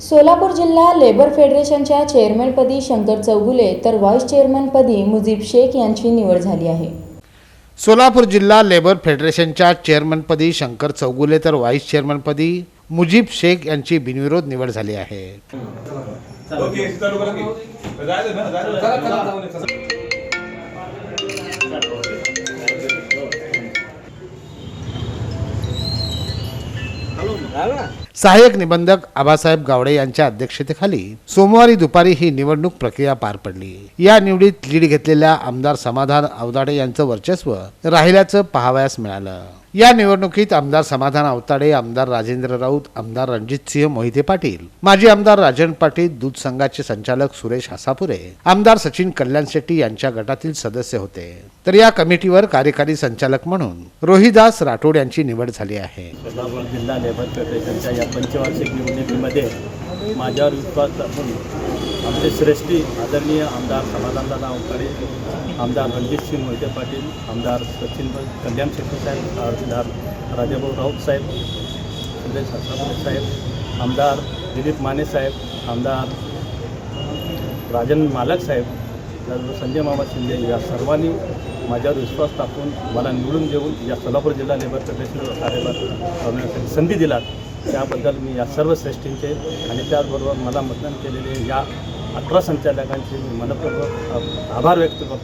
सोलापूर जिल्हा लेबर फेडरेशनच्या चेअरमनपदी शंकर चौगुले तर व्हाईस चेअरमनपदी मुजीब शेख यांची निवड झाली आहे. सोलापूर जिल्हा लेबर फेडरेशनच्या चेअरमनपदी शंकर चौगुले तर व्हाईस चेअरमनपदी मुजीब शेख यांची बिनविरोध निवड झाली आहे. ना सहाय्यक निबंधक आबासाहेब गावडे यांच्या अध्यक्षतेखाली सोमवारी दुपारी ही निवडणूक प्रक्रिया पार पडली. या निवडीत लीड घेतलेल्या आमदार समाधान अवदाडे यांचं वर्चस्व राहिल्याचं पाहावयास मिळालं. या निवडणुकीत आमदार समाधान अवताडे आमदार राजेंद्र राऊत आमदार रणजितसिंह मोहिते पाटील माजी आमदार राजन पाटील दूध संघाचे संचालक सुरेश हासापुरे आमदार सचिन कल्याण शेट्टी यांच्या गटातील सदस्य होते. तर या कमिटीवर कार्यकारी संचालक म्हणून रोहिदास राठोड यांची निवड झाली आहे. सोलापूर जिल्हा लेबर फेडरेशनच्या या पंचवार्षिक निवडणुकीमध्ये माझ्यावर विश्वास दाखवून आमचे श्रेष्ठी आदरणीय आमदार समाधानदादा अवकाडे आमदार रणजितसिंह मोहिते पाटील आमदार सचिन कल्याण शेट्टी साहेब आमदार राजाभाऊ राऊत साहेब सुरेश हसापुरे साहेब आमदार दिलीप माने साहेब आमदार राजन मालक साहेब संजय मामा शिंदे या सर्वांनी माझ्यावर विश्वास टाकून मला निवडून देऊन या सोलापूर जिल्हा लेबर फेडरेशनवर कार्यभार करण्यासाठी संधी दिलात. त्याबद्दल मी या सर्व श्रेष्ठींचे आणि त्याचबरोबर मला मतदान केलेले या अठरा संचालकांचे मी मनपूर्वक आभार व्यक्त करतो.